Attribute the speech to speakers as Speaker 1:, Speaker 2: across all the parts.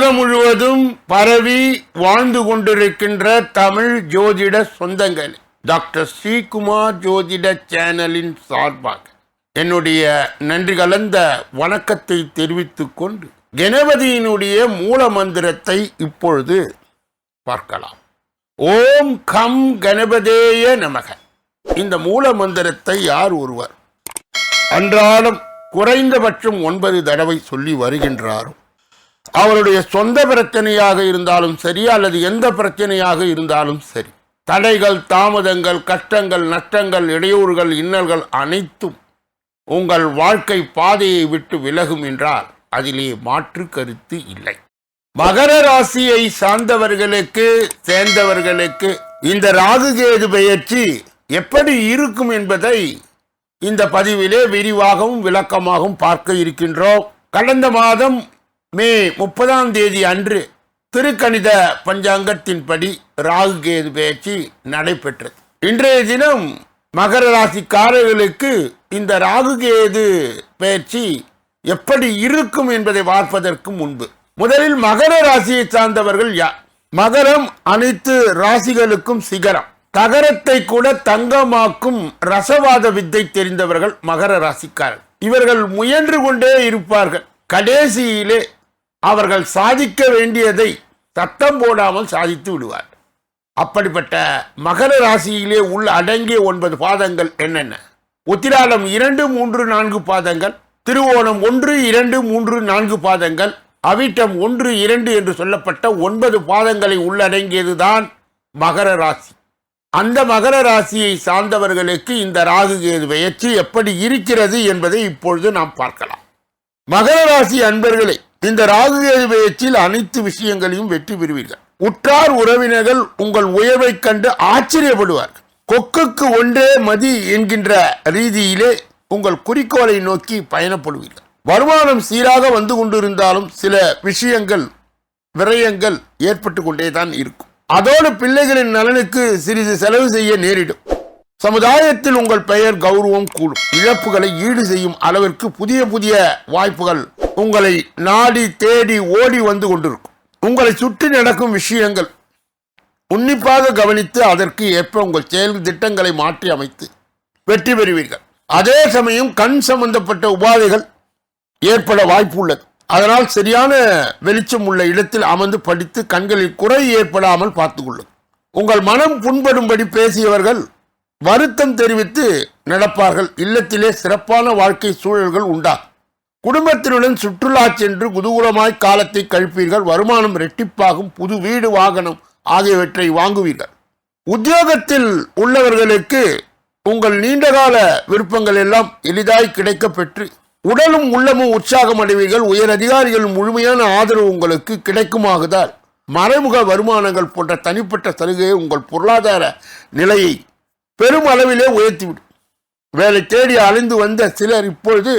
Speaker 1: உலகம் முழுவதும் பரவி வாழ்ந்து கொண்டிருக்கின்ற தமிழ் ஜோதிட சொந்தங்கள். டாக்டர் ஸ்ரீகுமார் ஜோதிட சேனலின் சார்பாக என்னுடைய நன்றி கலந்த வணக்கத்தை தெரிவித்துக் கொண்டு கணபதியினுடைய மூல மந்திரத்தை இப்பொழுது பார்க்கலாம். ஓம் கம் கணபதேய நமக. இந்த மூல மந்திரத்தை யார் ஒருவர் அன்றாடம் குறைந்தபட்சம் ஒன்பது தடவை சொல்லி வருகின்றாரோ? அவருடைய சொந்த பிரச்சனையாக இருந்தாலும் சரி அல்லது எந்த பிரச்சனையாக இருந்தாலும் சரி. தடைகள் தாமதங்கள் கஷ்டங்கள் நஷ்டங்கள் இடையூறுகள் இன்னல்கள் அனைத்தும் உங்கள் வாழ்க்கை பாதையை விட்டு விலகும் என்றால் அதிலே மாற்று கருத்து இல்லை. மகர ராசியை சார்ந்தவர்களுக்கு சேர்ந்தவர்களுக்கு இந்த ராகுகேது பெயர்ச்சி எப்படி இருக்கும் என்பதை இந்த பதிவிலே விரிவாகவும் விளக்கமாகவும் பார்க்க இருக்கின்றோம். கடந்த மாதம் மே முப்பதாம் தேதி அன்று திருக்கணித பஞ்சாங்கத்தின்படி ராகு கேது பயிற்சி நடைபெற்றது. இன்றைய தினம் மகர ராசிக்காரர்களுக்கு இந்த ராகு கேது பயிற்சி எப்படி இருக்கும் என்பதை பார்ப்பதற்கு முன்பு. முதலில் மகர ராசியை சார்ந்தவர்கள் யார்? மகரம் அனைத்து ராசிகளுக்கும் சிகரம். தகரத்தை கூட தங்கமாக்கும் ரசவாத வித்தை தெரிந்தவர்கள் மகர ராசிக்காரர் இவர்கள் முயன்று கொண்டே இருப்பார்கள். கடைசியிலே அவர்கள் சாதிக்க வேண்டியதை சத்தம் போடாமல் சாதித்து விடுவார். அப்படிப்பட்ட மகர ராசியிலே உள்ள அடங்கிய ஒன்பது பாதங்கள் என்னென்ன? உத்திராடம் இரண்டு மூன்று நான்கு பாதங்கள் திருவோணம் ஒன்று இரண்டு மூன்று நான்கு பாதங்கள் அவிட்டம் ஒன்று இரண்டு என்று சொல்லப்பட்ட ஒன்பது பாதங்களை உள்ளடங்கியதுதான் மகர ராசி. அந்த மகர ராசியை சார்ந்தவர்களுக்கு இந்த ராகு கேது பயிற்சி எப்படி இருக்கிறது என்பதை இப்பொழுது நாம் பார்க்கலாம். மகர ராசி அன்பர்களே இந்த ராகு கேது அனைத்து விஷயங்களையும் வெற்றி பெறுவீர்கள். உற்றார் உறவினர்கள் உங்கள் உயர்வைக் கண்டு ஆச்சரியப்படுவார்கள். கொக்குக்கு ஒன்றே மதி என்கின்ற ரீதியிலே உங்கள் குறிக்கோளை நோக்கி பயணப்படுவீர்கள். வருமானம் சீராக வந்து கொண்டிருந்தாலும் சில விஷயங்கள் விரயங்கள் ஏற்பட்டு கொண்டே தான் இருக்கும். அதோடு பிள்ளைகளின் நலனுக்கு சிறிது செலவு செய்ய நேரிடும். சமுதாயத்தில் உங்கள் பெயர் கௌரவம் கூடும். இழப்புகளை ஈடு செய்யும் அளவிற்கு புதிய புதிய வாய்ப்புகள் உங்களை நாடி தேடி ஓடி வந்து கொண்டிருக்கும். உங்களை சுற்றி நடக்கும் விஷயங்கள் உன்னிப்பாக கவனித்து அதற்கு ஏற்ப உங்கள் செயல் திட்டங்களை மாற்றி அமைத்து வெற்றி பெறுவீர்கள். அதே சமயம் கண் சம்பந்தப்பட்ட உபாதைகள் ஏற்பட வாய்ப்பு உள்ளது. அதனால் சரியான வெளிச்சம் உள்ள இடத்தில் அமர்ந்து படித்து கண்களில் குறை ஏற்படாமல் பார்த்துக்கொள்ளும் உங்கள் மனம் புண்படும்படி பேசியவர்கள் வருத்தம் தெரிவித்து நடப்பார்கள். இல்லத்திலே சிறப்பான வாழ்க்கை சூழல்கள் உண்டா? குடும்பத்தினுடன் சுற்றுலா சென்று குதூகூலமாய் காலத்தை கழிப்பீர்கள். வருமானம் ரெட்டிப்பாகும் புது வீடு வாகனம் ஆகியவற்றை வாங்குவீர்கள். உத்தியோகத்தில் உள்ளவர்களுக்கு உங்கள் நீண்டகால விருப்பங்கள் எல்லாம் எளிதாய் கிடைக்க பெற்று உடலும் உள்ளமும் உற்சாகம் அடைவீர்கள். உயர் அதிகாரிகளின் முழுமையான ஆதரவு உங்களுக்கு கிடைக்குமாகுதால் மறைமுக வருமானங்கள் போன்ற தனிப்பட்ட சலுகையை உங்கள் பொருளாதார நிலையை பெரும் அளவிலே உயர்த்திவிடும். வேலை தேடி அலைந்து வந்த சிலர் இப்பொழுது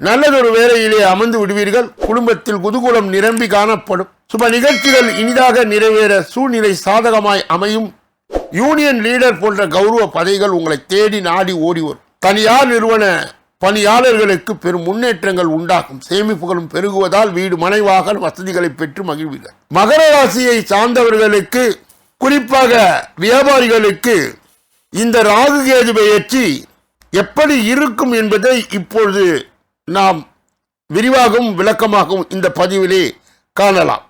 Speaker 1: நல்லதொரு வேலையிலே அமர்ந்து விடுவீர்கள். குடும்பத்தில் குதூகூலம் நிரம்பி காணப்படும். சுப நிகழ்ச்சிகள் இனிதாக நிறைவேற சூழ்நிலை சாதகமாய் அமையும். யூனியன் லீடர் போன்ற கௌரவ பதவிகள் உங்களை தேடி நாடி ஓடி வரும். தனியார் நிறுவன பணியாளர்களுக்கு பெரும் முன்னேற்றங்கள் உண்டாகும். சேமிப்புகளும் பெருகுவதால் வீடு மனைவாக வசதிகளை பெற்று மகிழ்வீர்கள். மகர ராசியை சார்ந்தவர்களுக்கு குறிப்பாக வியாபாரிகளுக்கு இந்த ராகு கேது பயிற்சி எப்படி இருக்கும் என்பதை இப்பொழுது நாம் விரிவாகவும் விளக்கமாகவும் இந்த பதிவிலே காணலாம்.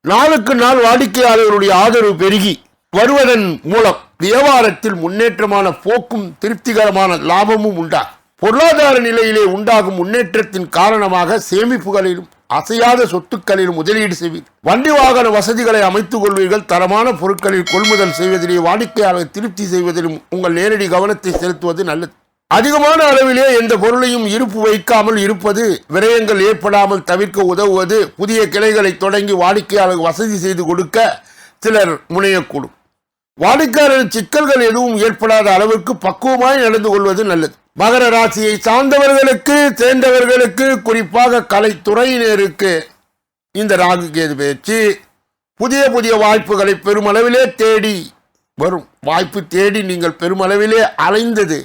Speaker 1: நாளுக்கு நாள் வாடிக்கையாளர்களுடைய ஆதரவு பெருகி வருவதன் மூலம் வியாபாரத்தில் முன்னேற்றமான போக்கும் திருப்திகரமான லாபமும் உண்டாகும் பொருளாதார நிலையிலே உண்டாகும் முன்னேற்றத்தின் காரணமாக சேமிப்புகளிலும் அசையாத சொத்துக்களில் முதலீடு செய்வீர். வண்டி வாகன வசதிகளை அமைத்துக் கொள்வீர்கள். தரமான பொருட்களில் கொள்முதல் செய்வதிலே வாடிக்கையாளர் திருப்தி செய்வதிலும் உங்கள் நேரடி கவனத்தை செலுத்துவது நல்லது. அதிகமான அளவிலே எந்த பொருளையும் இருப்பு வைக்காமல் இருப்பது விரயங்கள் ஏற்படாமல் தவிர்க்க உதவுவது புதிய கிளைகளை தொடங்கி வாடிக்கையாளர் வசதி செய்து கொடுக்க சிலர் முனையக்கூடும். வாடிக்கையாளர் சிக்கல்கள் எதுவும் ஏற்படாத அளவிற்கு பக்குவமாய் நடந்து கொள்வது நல்லது. மகர ராசியை சார்ந்தவர்களுக்கு சேர்ந்தவர்களுக்கு குறிப்பாக கலைத்துறையினருக்கு இந்த ராகு கேது பயிற்சி புதிய புதிய வாய்ப்புகளை பெருமளவிலே தேடி வரும். வாய்ப்பு தேடி நீங்கள் பெருமளவிலே அலைந்தது.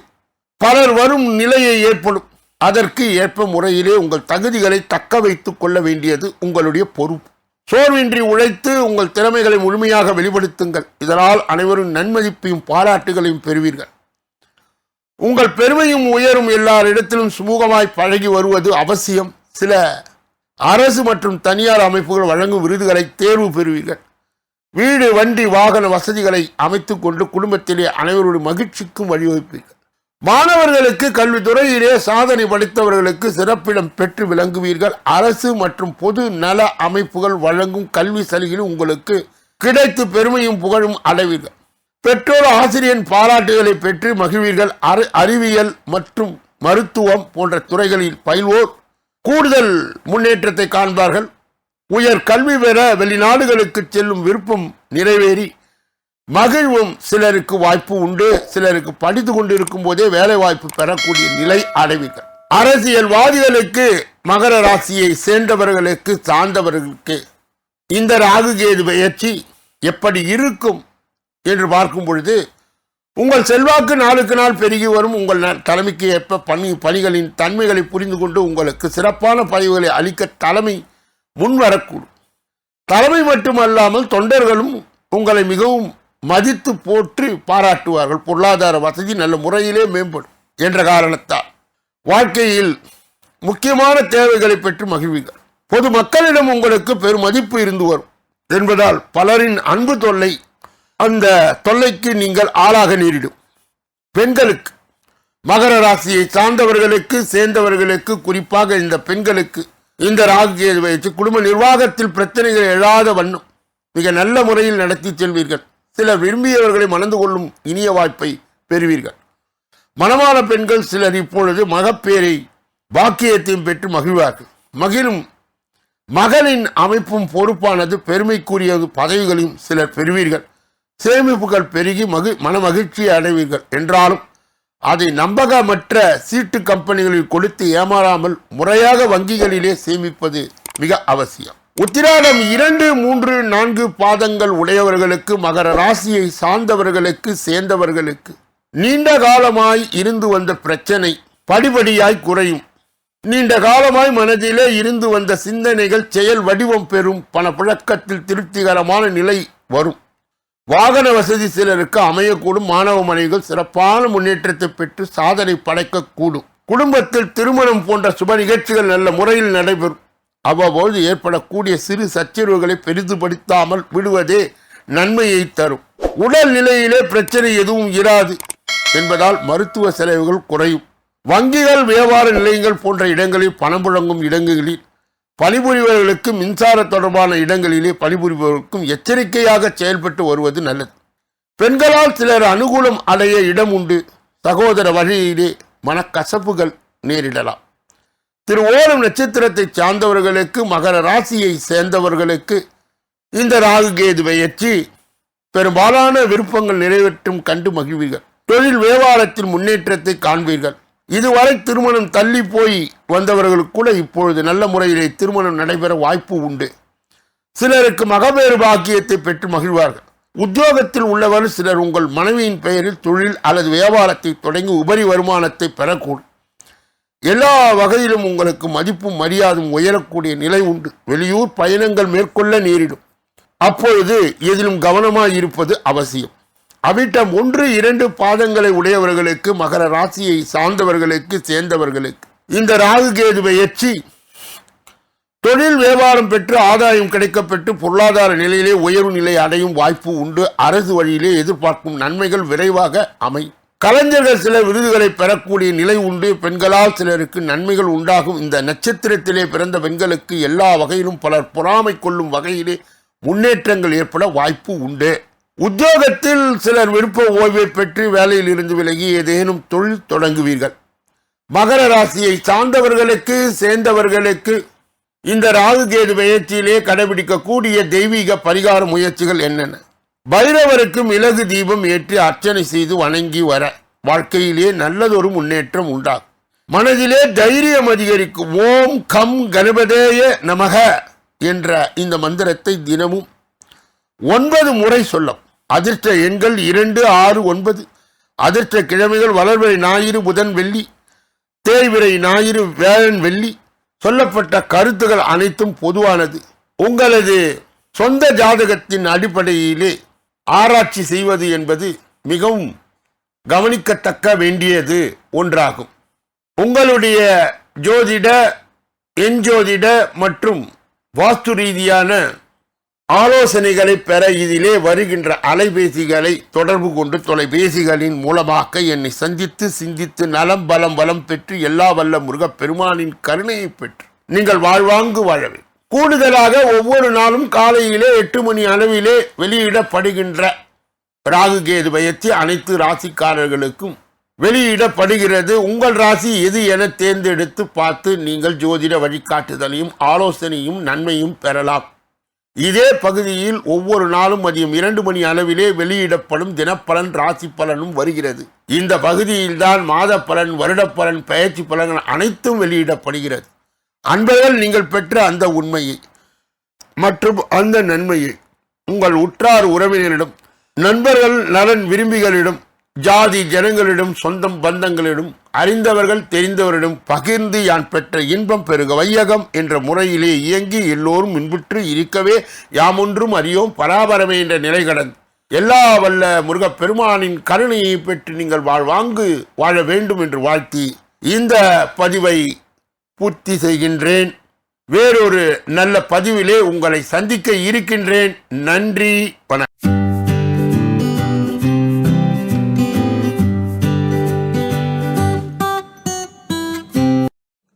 Speaker 1: பலர் வரும் நிலையை ஏற்படும். அதற்கு ஏற்ப முறையிலே உங்கள் தகுதிகளை தக்க வைத்துக் கொள்ள வேண்டியது உங்களுடைய பொறுப்பு. சோர்வின்றி உழைத்து உங்கள் திறமைகளை முழுமையாக வெளிப்படுத்துங்கள். இதனால் அனைவரும் நன்மதிப்பையும் பாராட்டுகளையும் பெறுவீர்கள். உங்கள் பெருமையும் உயரும் எல்லாரிடத்திலும் சுமூகமாய் பழகி வருவது அவசியம். சில அரசு மற்றும் தனியார் அமைப்புகள் வழங்கும் விருதுகளை தேர்வு பெறுவீர்கள். வீடு வண்டி வாகன வசதிகளை அமைத்துக் கொண்டு குடும்பத்திலே அனைவருடைய மகிழ்ச்சிக்கும் வழிவகுப்பீர்கள். மாணவர்களுக்கு கல்வித்துறையிலே சாதனை படைத்தவர்களுக்கு சிறப்பிடம் பெற்று விளங்குவீர்கள். அரசு மற்றும் பொது நல அமைப்புகள் வழங்கும் கல்வி சலுகையில் உங்களுக்கு கிடைத்து பெருமையும் புகழும் அடைவீர்கள். பெற்றோர் ஆசிரியன் பாராட்டுகளை பெற்று மகிழ்வீர்கள். அறி- அறிவியல் மற்றும் மருத்துவம் போன்ற துறைகளில் பயில்வோர் கூடுதல் முன்னேற்றத்தை காண்பார்கள். உயர் கல்வி பெற வெளிநாடுகளுக்கு செல்லும் விருப்பம் நிறைவேறி மகிழ்வும் சிலருக்கு வாய்ப்பு உண்டு. சிலருக்கு படித்து கொண்டிருக்கும் போதே வேலை வாய்ப்பு பெறக்கூடிய நிலை அடைவீர்கள். அரசியல்வாதிகளுக்கு மகர ராசியை சேர்ந்தவர்களுக்கு சார்ந்தவர்களுக்கு இந்த ராகு கேது பயிற்சி எப்படி இருக்கும்? என்று பார்க்கும் பொழுது உங்கள் செல்வாக்கு நாளுக்கு நாள் பெருகி வரும் உங்கள் ந- தலைமைக்கு ஏற்ப பணி பணிகளின் தன்மைகளை புரிந்து கொண்டு உங்களுக்கு சிறப்பான பதிவுகளை அளிக்க தலைமை முன்வரக்கூடும். தலைமை மட்டுமல்லாமல் தொண்டர்களும் உங்களை மிகவும் மதித்து போற்றி பாராட்டுவார்கள். பொருளாதார வசதி நல்ல முறையிலே மேம்படும் என்ற காரணத்தால். வாழ்க்கையில் முக்கியமான தேவைகளை பெற்று மகிழ்வீர்கள். பொது மக்களிடம் உங்களுக்கு பெரும் மதிப்பு இருந்து வரும். என்பதால் பலரின் அன்பு தொல்லை அந்த தொல்லைக்கு நீங்கள் ஆளாக நேரிடும். பெண்களுக்கு மகர ராசியை சார்ந்தவர்களுக்கு சேர்ந்தவர்களுக்கு குறிப்பாக இந்த பெண்களுக்கு இந்த ராகுகேது வச்சு குடும்ப நிர்வாகத்தில் பிரச்சனைகள் எழாத வண்ணம் மிக நல்ல முறையில் நடத்தி செல்வீர்கள். சில விரும்பியவர்களை மணந்து கொள்ளும் இனிய வாய்ப்பை பெறுவீர்கள். மனமான பெண்கள் சிலர் இப்பொழுது மகப்பேரை பாக்கியத்தையும் பெற்று மகிழ்வார்கள். மகிழும் மகளின் அமைப்பும் பொறுப்பானது பெருமைக்குரிய பதவிகளையும் சிலர் பெறுவீர்கள். சேமிப்புகள் பெருகி மகி மனமகிழ்ச்சியை அடைவீர்கள். என்றாலும் அதை நம்பகமற்ற சீட்டு கம்பெனிகளில் கொடுத்து ஏமாறாமல் முறையாக வங்கிகளிலே சேமிப்பது மிக அவசியம். உத்திராடம் இரண்டு மூன்று நான்கு பாதங்கள் உடையவர்களுக்கு மகர ராசியை சார்ந்தவர்களுக்கு சேர்ந்தவர்களுக்கு நீண்ட காலமாய் இருந்து வந்த பிரச்சனை படிபடியாய் குறையும். நீண்ட காலமாய் மனதிலே இருந்து வந்த சிந்தனைகள் செயல் வடிவம் பெறும் பணப்புழக்கத்தில் திருப்திகரமான நிலை வரும். வாகன வசதி சிலருக்கு அமையக்கூடும். மாணவ மனைவிகள் சிறப்பான முன்னேற்றத்தை பெற்று சாதனை படைக்கக்கூடும். குடும்பத்தில் திருமணம் போன்ற சுப நிகழ்ச்சிகள் நல்ல முறையில் நடைபெறும். அவ்வப்போது ஏற்படக்கூடிய சிறு சச்சரவுகளை பெரிதுபடுத்தாமல் விடுவதே நன்மையை தரும். உடல் நிலையிலே பிரச்சனை எதுவும் இராது என்பதால் மருத்துவ செலவுகள் குறையும். வங்கிகள் வியாபார நிலையங்கள் போன்ற இடங்களில் பணம் புழங்கும் இடங்களில் பணிபுரிபவர்களுக்கு மின்சார தொடர்பான இடங்களிலே பணிபுரிபவர்களுக்கும் எச்சரிக்கையாக செயல்பட்டு வருவது நல்லது. பெண்களால் சிலர் அனுகூலம் அடைய இடம் உண்டு. சகோதர வழியிலே மனக்கசப்புகள் நேரிடலாம். திரு ஓரம் நட்சத்திரத்தை சார்ந்தவர்களுக்கு மகர ராசியை சேர்ந்தவர்களுக்கு இந்த ராகு கேது பயிற்சி பெரும்பாலான விருப்பங்கள் நிறைவேற்றும் கண்டு மகிழ்வீர்கள். தொழில் வியாபாரத்தில் முன்னேற்றத்தை காண்பீர்கள். இதுவரை திருமணம் தள்ளி போய் வந்தவர்களுக்கு கூட இப்பொழுது நல்ல முறையிலே திருமணம் நடைபெற வாய்ப்பு உண்டு. சிலருக்கு மகவேறு பாக்கியத்தை பெற்று மகிழ்வார்கள். உத்தியோகத்தில் உள்ளவர் சிலர் உங்கள் மனைவியின் பெயரில் தொழில் அல்லது வியாபாரத்தை தொடங்கி உபரி வருமானத்தை பெறக்கூடும். எல்லா வகையிலும் உங்களுக்கு மதிப்பும் மரியாதையும் உயரக்கூடிய நிலை உண்டு. வெளியூர் பயணங்கள் மேற்கொள்ள நேரிடும். அப்பொழுது எதிலும் கவனமாக இருப்பது அவசியம். அவிட்டம் ஒன்று இரண்டு பாதங்களை உடையவர்களுக்கு மகர ராசியை சார்ந்தவர்களுக்கு சேர்ந்தவர்களுக்கு. இந்த ராகு கேதுவை எச்சி தொழில் வியாபாரம் பெற்று ஆதாயம் கிடைக்கப்பெற்று பொருளாதார நிலையிலே உயர்வு நிலை அடையும் வாய்ப்பு உண்டு. அரசு வழியிலே எதிர்பார்க்கும் நன்மைகள் விரைவாக அமையும் கலைஞர்கள் சில விருதுகளை பெறக்கூடிய நிலை உண்டு. பெண்களால் சிலருக்கு நன்மைகள் உண்டாகும். இந்த நட்சத்திரத்திலே பிறந்த பெண்களுக்கு எல்லா வகையிலும் பலர் பொறாமை கொள்ளும் வகையிலே முன்னேற்றங்கள் ஏற்பட வாய்ப்பு உண்டு. உத்தியோகத்தில் சிலர் விருப்ப ஓய்வை பெற்று வேலையில் இருந்து விலகி ஏதேனும் தொழில் தொடங்குவீர்கள். மகர ராசியை சார்ந்தவர்களுக்கு சேர்ந்தவர்களுக்கு இந்த ராகு கேது முயற்சியிலே கடைபிடிக்கக்கூடிய தெய்வீக பரிகார முயற்சிகள் என்னென்ன? பைரவருக்கு மிளகு தீபம் ஏற்றி அர்ச்சனை செய்து வணங்கி வர வாழ்க்கையிலே நல்லதொரு முன்னேற்றம் உண்டாகும். மனதிலே தைரியம் அதிகரிக்கும். ஓம் கம் கணபதேய நமக என்ற இந்த மந்திரத்தை தினமும் ஒன்பது முறை சொல்லும் அதிர்ஷ்ட எண்கள் இரண்டு ஆறு ஒன்பது. அதிர்ஷ்ட கிழமைகள் வளர்வரை ஞாயிறு புதன் வெள்ளி. தேய்விரை ஞாயிறு வேளன் வெள்ளி. சொல்லப்பட்ட கருத்துகள் அனைத்தும் பொதுவானது. உங்களது சொந்த ஜாதகத்தின் அடிப்படையிலே ஆராய்ச்சி செய்வது என்பது மிகவும் கவனிக்கத்தக்க வேண்டியது ஒன்றாகும். உங்களுடைய ஜோதிட எஞ்சோதிட மற்றும் வாஸ்து ரீதியான ஆலோசனைகளை பெற இதிலே வருகின்ற அலைபேசிகளை தொடர்பு கொண்டு தொலைபேசிகளின் மூலமாக என்னை சந்தித்து சிந்தித்து நலம் பலம் வளம் பெற்று எல்லா வல்ல முருகப் பெருமானின் கருணையை பெற்று நீங்கள் வாழ்வாங்கு வாழவே கூடுதலாக ஒவ்வொரு நாளும் காலையிலே எட்டு மணி அளவிலே வெளியிடப்படுகின்ற ராகு கேது அனைத்து ராசிக்காரர்களுக்கும் வெளியிடப்படுகிறது. உங்கள் ராசி எது என தேர்ந்தெடுத்து பார்த்து நீங்கள் ஜோதிட வழிகாட்டுதலையும் ஆலோசனையும் நன்மையும் பெறலாம். இதே பகுதியில் ஒவ்வொரு நாளும் மதியம் இரண்டு மணி அளவிலே வெளியிடப்படும் தினப்பலன் ராசி பலனும் வருகிறது. இந்த பகுதியில்தான் மாத பலன் வருடப்பலன் பயிற்சி பலன்கள் அனைத்தும் வெளியிடப்படுகிறது. அன்பர்கள் நீங்கள் பெற்ற அந்த உண்மையை மற்றும் அந்த நன்மையை உங்கள் உற்றார் உறவினரிடம் நண்பர்கள் நலன் விரும்பிகளிடம் ஜாதி ஜனங்களிடம் சொந்தம் பந்தங்களிடம் அறிந்தவர்கள் தெரிந்தவரிடம் பகிர்ந்து யான் பெற்ற இன்பம் பெருக வையகம் என்ற முறையிலே இயங்கி எல்லோரும் இன்புற்று இருக்கவே யாமொன்றும் அறியோம் பராபரமே என்ற நிலை கடந்து. எல்லா வல்ல முருகப் பெருமானின் கருணையை பெற்று நீங்கள் வாழ்வாங்கு வாழ வேண்டும் என்று வாழ்த்தி இந்த பதிவை பூர்த்தி செய்கின்றேன். வேறொரு நல்ல பதிவிலே உங்களை சந்திக்க இருக்கின்றேன். நன்றி வணக்கம்.